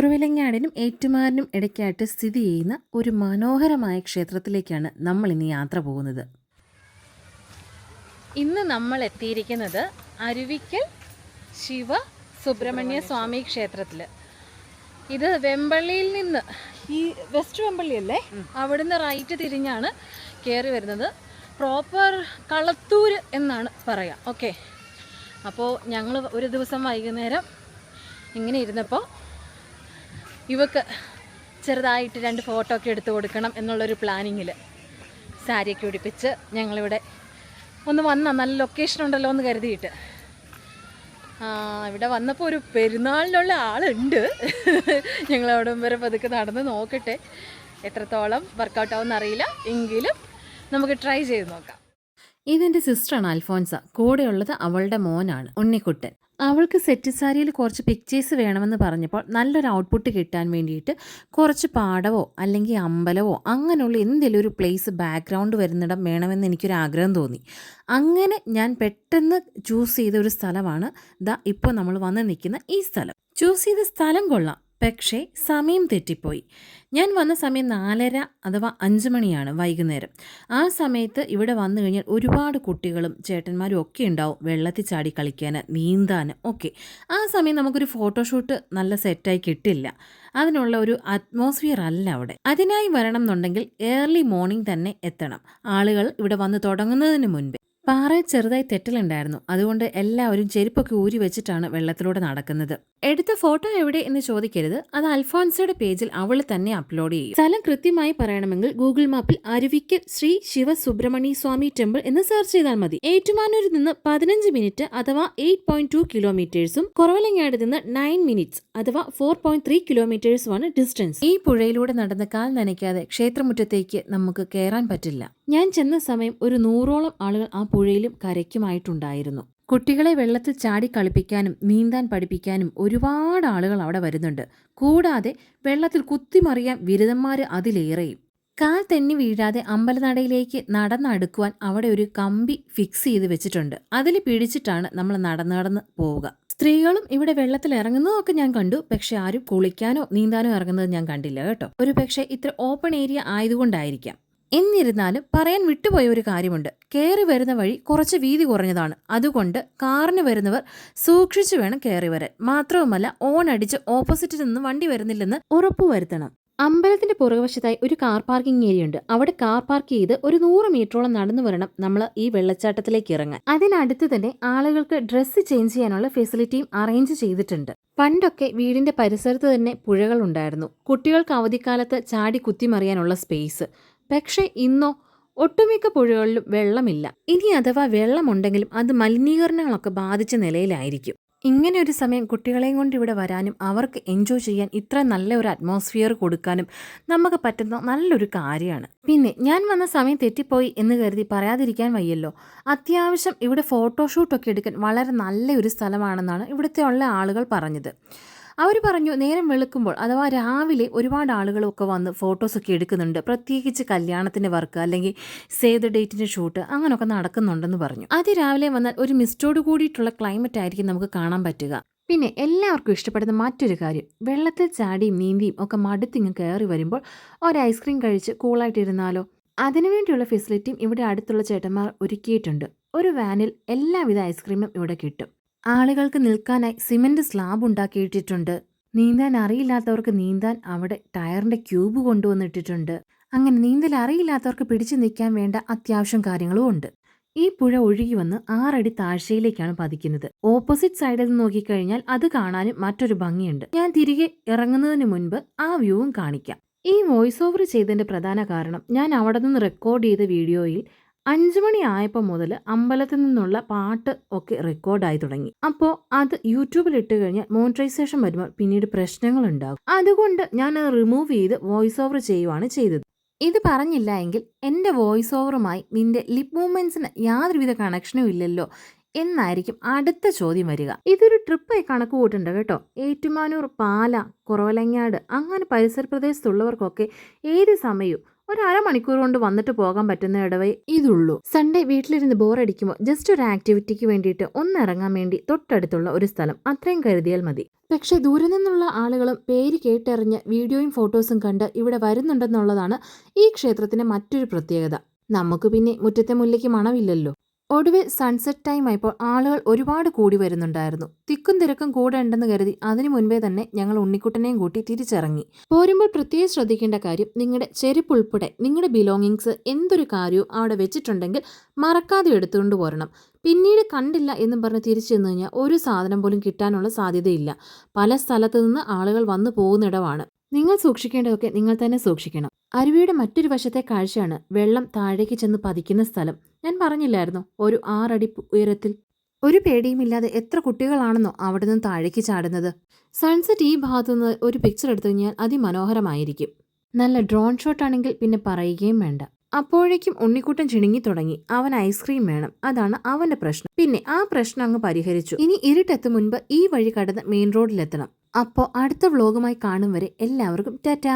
കുറവിലങ്ങാടിനും ഏറ്റുമാറിനും ഇടയ്ക്കായിട്ട് സ്ഥിതി ചെയ്യുന്ന ഒരു മനോഹരമായ ക്ഷേത്രത്തിലേക്കാണ് നമ്മൾ ഇന്ന് യാത്ര പോകുന്നത്. ഇന്ന് നമ്മൾ എത്തിയിരിക്കുന്നത് അരുവിക്കൽ ശിവ സുബ്രഹ്മണ്യ സ്വാമി ക്ഷേത്രത്തിൽ ഇത് വെമ്പള്ളിയിൽ നിന്ന് ഈ വെസ്റ്റ് വെമ്പള്ളി അല്ലേ? അവിടുന്ന് റൈറ്റ് തിരിഞ്ഞാണ് കയറി വരുന്നത്. പ്രോപ്പർ കളത്തൂർ എന്നാണ് പറയുക ഓക്കെ. അപ്പോൾ ഞങ്ങൾ ഒരു ദിവസം വൈകുന്നേരം ഇങ്ങനെ ഇരുന്നപ്പോൾ ഇവക്ക് ചെറുതായിട്ട് രണ്ട് ഫോട്ടോ ഒക്കെ എടുത്തു കൊടുക്കണം എന്നുള്ളൊരു പ്ലാനിങ്ങിൽ സാരിയൊക്കെ ഉടുപ്പിച്ച് ഞങ്ങളിവിടെ ഒന്ന് വന്ന നല്ല ലൊക്കേഷൻ ഉണ്ടല്ലോ എന്ന് കരുതിയിട്ട്. ഇവിടെ വന്നപ്പോൾ ഒരു പെരുന്നാളിനുള്ള ആളുണ്ട്. ഞങ്ങൾ വരെ പതുക്കെ നടന്ന് നോക്കട്ടെ. എത്രത്തോളം വർക്കൗട്ട് ആവുമെന്ന് അറിയില്ല. എങ്കിലും നമുക്ക് ട്രൈ ചെയ്ത് നോക്കാം. ഇതെന്റെ സിസ്റ്ററാണ് അൽഫോൻസ. കൂടെയുള്ളത് അവളുടെ മോനാണ് ഉണ്ണിക്കുട്ടൻ. അവൾക്ക് സെറ്റ് സാരിയിൽ കുറച്ച് പിക്ചേഴ്സ് വേണമെന്ന് പറഞ്ഞപ്പോൾ നല്ലൊരു ഔട്ട്പുട്ട് കിട്ടാൻ വേണ്ടിയിട്ട് കുറച്ച് പാടവോ അല്ലെങ്കിൽ അമ്പലവോ അങ്ങനെയുള്ള എന്തെങ്കിലും ഒരു പ്ലേസ് ബാക്ക്ഗ്രൗണ്ട് വരുന്നിടം വേണമെന്ന് എനിക്കൊരു ആഗ്രഹം തോന്നി. അങ്ങനെ ഞാൻ പെട്ടെന്ന് ചൂസ് ചെയ്ത ഒരു സ്ഥലമാണ് ദാ ഇപ്പോൾ നമ്മൾ വന്ന് നിൽക്കുന്ന ഈ സ്ഥലം. ചൂസ് ചെയ്ത സ്ഥലം കൊള്ളാം. പക്ഷേ സമയം തെറ്റിപ്പോയി. ഞാൻ വന്ന സമയം നാലര അഥവാ അഞ്ച് മണിയാണ് വൈകുന്നേരം. ആ സമയത്ത് ഇവിടെ വന്നു കഴിഞ്ഞാൽ ഒരുപാട് കുട്ടികളും ചേട്ടന്മാരും ഒക്കെ ഉണ്ടാവും വെള്ളത്തിൽ ചാടി കളിക്കാൻ നീന്താൻ ഒക്കെ. ആ സമയം നമുക്കൊരു ഫോട്ടോഷൂട്ട് നല്ല സെറ്റായി കിട്ടില്ല. അതിനുള്ള ഒരു അറ്റ്മോസ്ഫിയർ അല്ല അവിടെ. അതിനായി വരണം എന്നുണ്ടെങ്കിൽ ഏർലി മോർണിംഗ് തന്നെ എത്തണം. ആളുകൾ ഇവിടെ വന്ന് തുടങ്ങുന്നതിന് മുൻപ്. പാറ ചെറുതായി തെറ്റലുണ്ടായിരുന്നു. അതുകൊണ്ട് എല്ലാവരും ചെരുപ്പൊക്കെ ഊരി വെച്ചിട്ടാണ് വെള്ളത്തിലൂടെ നടക്കുന്നത്. എടുത്ത ഫോട്ടോ എവിടെ എന്ന് ചോദിക്കരുത്. അത് അൽഫോൻസയുടെ പേജിൽ അവൾ തന്നെ അപ്ലോഡ് ചെയ്യും. സ്ഥലം കൃത്യമായി പറയണമെങ്കിൽ ഗൂഗിൾ മാപ്പിൽ അരുവിക്കൽ ശ്രീ ശിവ സുബ്രഹ്മണ്യ സ്വാമി ടെമ്പിൾ എന്ന് സെർച്ച് ചെയ്താൽ മതി. ഏറ്റുമാനൂരിൽ നിന്ന് പതിനഞ്ച് മിനിറ്റ് അഥവാ എയ്റ്റ് പോയിന്റ് ടു കിലോമീറ്റേഴ്സും കുറവലങ്ങാട് നിന്ന് നയൻ മിനിറ്റ്സ് അഥവാ ഫോർ പോയിന്റ് ത്രീ കിലോമീറ്റേഴ്സുമാണ് ഡിസ്റ്റൻസ്. ഈ പുഴയിലൂടെ നടന്ന് കാൽ നനയ്ക്കാതെ ക്ഷേത്രമുറ്റത്തേക്ക് നമുക്ക് കയറാൻ പറ്റില്ല. ഞാൻ ചെന്ന സമയം ഒരു നൂറോളം ആളുകൾ ആ പുഴയിലും കരയ്ക്കുമായിട്ടുണ്ടായിരുന്നു. കുട്ടികളെ വെള്ളത്തിൽ ചാടി കളിപ്പിക്കാനും നീന്താൻ പഠിപ്പിക്കാനും ഒരുപാട് ആളുകൾ അവിടെ വരുന്നുണ്ട്. കൂടാതെ വെള്ളത്തിൽ കുത്തിമറിയാൻ ബിരുദന്മാർ അതിലേറെയും. കാൽ തെന്നി വീഴാതെ അമ്പലനടയിലേക്ക് നടന്നടുക്കുവാൻ അവിടെ ഒരു കമ്പി ഫിക്സ് ചെയ്ത് വെച്ചിട്ടുണ്ട്. അതിൽ പിടിച്ചിട്ടാണ് നമ്മൾ നടന്ന് നടന്ന് പോവുക. സ്ത്രീകളും ഇവിടെ വെള്ളത്തിൽ ഇറങ്ങുന്നതൊക്കെ ഞാൻ കണ്ടു. പക്ഷെ ആരും കുളിക്കാനോ നീന്താനോ ഇറങ്ങുന്നത് ഞാൻ കണ്ടില്ല കേട്ടോ. ഒരു പക്ഷേ ഇത്ര ഓപ്പൺ ഏരിയ ആയതുകൊണ്ടായിരിക്കാം. എന്നിരുന്നാലും പറയാൻ വിട്ടുപോയ ഒരു കാര്യമുണ്ട്. കയറി വരുന്ന വഴി കുറച്ച് വീതി കുറഞ്ഞതാണ്. അതുകൊണ്ട് കാറിന് വരുന്നവർ സൂക്ഷിച്ചു വേണം കയറി വരാൻ. മാത്രവുമല്ല ഓൺ അടിച്ച് ഓപ്പോസിറ്റിൽ നിന്ന് വണ്ടി വരുന്നില്ലെന്ന് ഉറപ്പുവരുത്തണം അമ്പലത്തിന്റെ പുറകുവശത്തായി ഒരു കാർ പാർക്കിംഗ് ഏരിയ ഉണ്ട്. അവിടെ കാർ പാർക്ക് ചെയ്ത് ഒരു നൂറ് മീറ്ററോളം നടന്നു വരണം നമ്മൾ ഈ വെള്ളച്ചാട്ടത്തിലേക്ക് ഇറങ്ങാൻ. അതിനടുത്ത് തന്നെ ആളുകൾക്ക് ഡ്രസ്സ് ചേഞ്ച് ചെയ്യാനുള്ള ഫെസിലിറ്റിയും അറേഞ്ച് ചെയ്തിട്ടുണ്ട്. പണ്ടൊക്കെ വീടിന്റെ പരിസരത്ത് തന്നെ പുഴകൾ ഉണ്ടായിരുന്നു. കുട്ടികൾക്ക് അവധിക്കാലത്ത് ചാടി കുത്തിമറിയാനുള്ള സ്പേസ് പക്ഷേ ഇന്നോ ഒട്ടുമിക്ക പുഴകളിലും വെള്ളമില്ല. ഇനി അഥവാ വെള്ളമുണ്ടെങ്കിലും അത് മലിനീകരണങ്ങളൊക്കെ ബാധിച്ച നിലയിലായിരിക്കും. ഇങ്ങനെ ഒരു സമയം കുട്ടികളെയും കൊണ്ട് ഇവിടെ വരാനും അവർക്ക് എൻജോയ് ചെയ്യാൻ ഇത്ര നല്ല ഒരു അറ്റ്മോസ്ഫിയർ കൊടുക്കാനും നമുക്ക് പറ്റുന്ന നല്ലൊരു കാര്യമാണ്. പിന്നെ ഞാൻ വന്ന സമയം തെറ്റിപ്പോയി എന്ന് കരുതി പറയാതിരിക്കാൻ വയ്യല്ലോ. അത്യാവശ്യം ഇവിടെ ഫോട്ടോഷൂട്ടൊക്കെ എടുക്കാൻ വളരെ നല്ലൊരു സ്ഥലമാണെന്നാണ് ഇവിടുത്തെ ഉള്ള ആളുകൾ പറഞ്ഞത്. അവർ പറഞ്ഞു നേരം വെളുക്കുമ്പോൾ അഥവാ രാവിലെ ഒരുപാട് ആളുകളൊക്കെ വന്ന് ഫോട്ടോസൊക്കെ എടുക്കുന്നുണ്ട്. പ്രത്യേകിച്ച് കല്യാണത്തിന്റെ വർക്ക് അല്ലെങ്കിൽ സേവ് ദ ഡേറ്റിന്റെ ഷൂട്ട് അങ്ങനെയൊക്കെ നടക്കുന്നുണ്ടെന്ന് പറഞ്ഞു. അതിരാവിലെ വന്നാൽ ഒരു മിസ്റ്റോട് കൂടിയിട്ടുള്ള ക്ലൈമറ്റ് ആയിരിക്കും നമുക്ക് കാണാൻ പറ്റുക. പിന്നെ എല്ലാവർക്കും ഇഷ്ടപ്പെടുന്ന മറ്റൊരു കാര്യം. വെള്ളത്തിൽ ചാടിയും നീന്തിയും ഒക്കെ മടുത്തിങ്ങ് കയറി വരുമ്പോൾ ഒരു ഐസ്ക്രീം കഴിച്ച് കൂളായിട്ടിരുന്നാലോ അതിനുവേണ്ടിയുള്ള ഫെസിലിറ്റിയും ഇവിടെ അടുത്തുള്ള ചേട്ടന്മാർ ഒരുക്കിയിട്ടുണ്ട്. ഒരു വാനിൽ എല്ലാവിധ ഐസ്ക്രീമും ഇവിടെ കിട്ടും. ആളുകൾക്ക് നിൽക്കാനായി സിമന്റ് സ്ലാബ് ഉണ്ടാക്കിയിട്ടിട്ടുണ്ട്. നീന്താൻ അറിയില്ലാത്തവർക്ക് നീന്താൻ അവിടെ ടയറിന്റെ ക്യൂബ് കൊണ്ടുവന്നിട്ടിട്ടുണ്ട്. അങ്ങനെ നീന്തൽ അറിയില്ലാത്തവർക്ക് പിടിച്ചു നിൽക്കാൻ വേണ്ട അത്യാവശ്യം കാര്യങ്ങളും ഉണ്ട്. ഈ പുഴ ഒഴുകി വന്ന് ആറടി താഴ്ചയിലേക്കാണ് പതിക്കുന്നത്. ഓപ്പോസിറ്റ് സൈഡിൽ നിന്ന് നോക്കിക്കഴിഞ്ഞാൽ അത് കാണാനും മറ്റൊരു ഭംഗിയുണ്ട്. ഞാൻ തിരികെ ഇറങ്ങുന്നതിന് മുൻപ് ആ വ്യൂവും കാണിക്കാം. ഈ വോയിസ് ഓവർ ചെയ്തതിന്റെ പ്രധാന കാരണം ഞാൻ അവിടെ നിന്ന് റെക്കോർഡ് ചെയ്ത വീഡിയോയിൽ അഞ്ചു മണി ആയപ്പോൾ മുതൽ അമ്പലത്തിൽ നിന്നുള്ള പാട്ട് ഒക്കെ റെക്കോർഡായി തുടങ്ങി. അപ്പോൾ അത് യൂട്യൂബിൽ ഇട്ട് കഴിഞ്ഞാൽ മോണിറ്റൈസേഷൻ വരുമ്പോൾ പിന്നീട് പ്രശ്നങ്ങൾ ഉണ്ടാകും അതുകൊണ്ട് ഞാൻ അത് റിമൂവ് ചെയ്ത് വോയിസ് ഓവർ ചെയ്യുവാണ് ചെയ്തത്. ഇത് പറഞ്ഞില്ല എങ്കിൽ എന്റെ വോയിസ് ഓവറുമായി നിന്റെ ലിപ് മൂവ്മെൻസിന് യാതൊരുവിധ കണക്ഷനും ഇല്ലല്ലോ എന്നായിരിക്കും അടുത്ത ചോദ്യം വരിക. ഇതൊരു ട്രിപ്പായി കണക്ക് കൂട്ടുണ്ട് കേട്ടോ? ഏറ്റുമാനൂർ പാല കുറവലങ്ങാട് അങ്ങനെ പരിസര പ്രദേശത്തുള്ളവർക്കൊക്കെ ഏത് സമയവും ഒരു അരമണിക്കൂർ കൊണ്ട് വന്നിട്ട് പോകാൻ പറ്റുന്ന ഇടവേ ഇതുള്ളൂ. സൺഡേ വീട്ടിലിരുന്ന് ബോറടിക്കുമ്പോൾ ജസ്റ്റ് ഒരു ആക്ടിവിറ്റിക്ക് വേണ്ടിയിട്ട് ഒന്ന് ഇറങ്ങാൻ വേണ്ടി തൊട്ടടുത്തുള്ള ഒരു സ്ഥലം. അത്രയും കരുതിയാൽ മതി. പക്ഷെ ദൂരെ നിന്നുള്ള ആളുകളും പേര് കേട്ടറിഞ്ഞ് വീഡിയോയും ഫോട്ടോസും കണ്ട് ഇവിടെ വരുന്നുണ്ടെന്നുള്ളതാണ് ഈ ക്ഷേത്രത്തിന്റെ മറ്റൊരു പ്രത്യേകത. നമുക്ക് പിന്നെ മുറ്റത്തെ മുല്ലയ്ക്ക് മണമില്ലല്ലോ. ഒടുവിൽ സൺസെറ്റ് ടൈം ആയപ്പോൾ ആളുകൾ ഒരുപാട് കൂടി വരുന്നുണ്ടായിരുന്നു. തിക്കും തിരക്കും കൂടെ ഉണ്ടെന്ന് കരുതി അതിനു മുൻപേ തന്നെ ഞങ്ങൾ ഉണ്ണിക്കുട്ടനെയും കൂട്ടി തിരിച്ചിറങ്ങി. പോരുമ്പോൾ പ്രത്യേകം ശ്രദ്ധിക്കേണ്ട കാര്യം നിങ്ങളുടെ ചെരുപ്പ് ഉൾപ്പെടെ നിങ്ങളുടെ ബിലോങ്ങിങ്സ് എന്തൊരു കാര്യവും അവിടെ വെച്ചിട്ടുണ്ടെങ്കിൽ മറക്കാതെ എടുത്തുകൊണ്ട് പോരണം. പിന്നീട് കണ്ടില്ല എന്നും പറഞ്ഞ് തിരിച്ചു ചെന്ന് കഴിഞ്ഞാൽ ഒരു സാധനം പോലും കിട്ടാനുള്ള സാധ്യതയില്ല. പല സ്ഥലത്തു നിന്ന് ആളുകൾ വന്നു പോകുന്നിടമാണ് നിങ്ങൾ സൂക്ഷിക്കേണ്ടതൊക്കെ നിങ്ങൾ തന്നെ സൂക്ഷിക്കണം. അരുവിയുടെ മറ്റൊരു വശത്തെ കാഴ്ചയാണ് വെള്ളം താഴേക്ക് ചെന്ന് പതിക്കുന്ന സ്ഥലം. ഞാൻ പറഞ്ഞില്ലായിരുന്നോ? ഒരു ആറടി ഉയരത്തിൽ. ഒരു പേടിയുമില്ലാതെ എത്ര കുട്ടികളാണെന്നോ അവിടെ നിന്ന് താഴേക്ക് ചാടുന്നത്? സൺസെറ്റ് ഈ ഭാഗത്തു നിന്ന് ഒരു പിക്ചർ എടുത്തു കഴിഞ്ഞാൽ അതിമനോഹരമായിരിക്കും. നല്ല ഡ്രോൺ ഷോട്ട് ആണെങ്കിൽ പിന്നെ പറയുകയും വേണ്ട. അപ്പോഴേക്കും ഉണ്ണിക്കുട്ടൻ ചിണുങ്ങി തുടങ്ങി. അവൻ ഐസ്ക്രീം വേണം. അതാണ് അവന്റെ പ്രശ്നം. പിന്നെ ആ പ്രശ്നം അങ്ങ് പരിഹരിച്ചു. ഇനി ഇരുട്ടെത്തും മുൻപ് ഈ വഴി കടന്ന് മെയിൻ റോഡിലെത്തണം അപ്പോൾ അടുത്ത വ്ലോഗുമായി കാണും വരെ എല്ലാവർക്കും ടാറ്റ.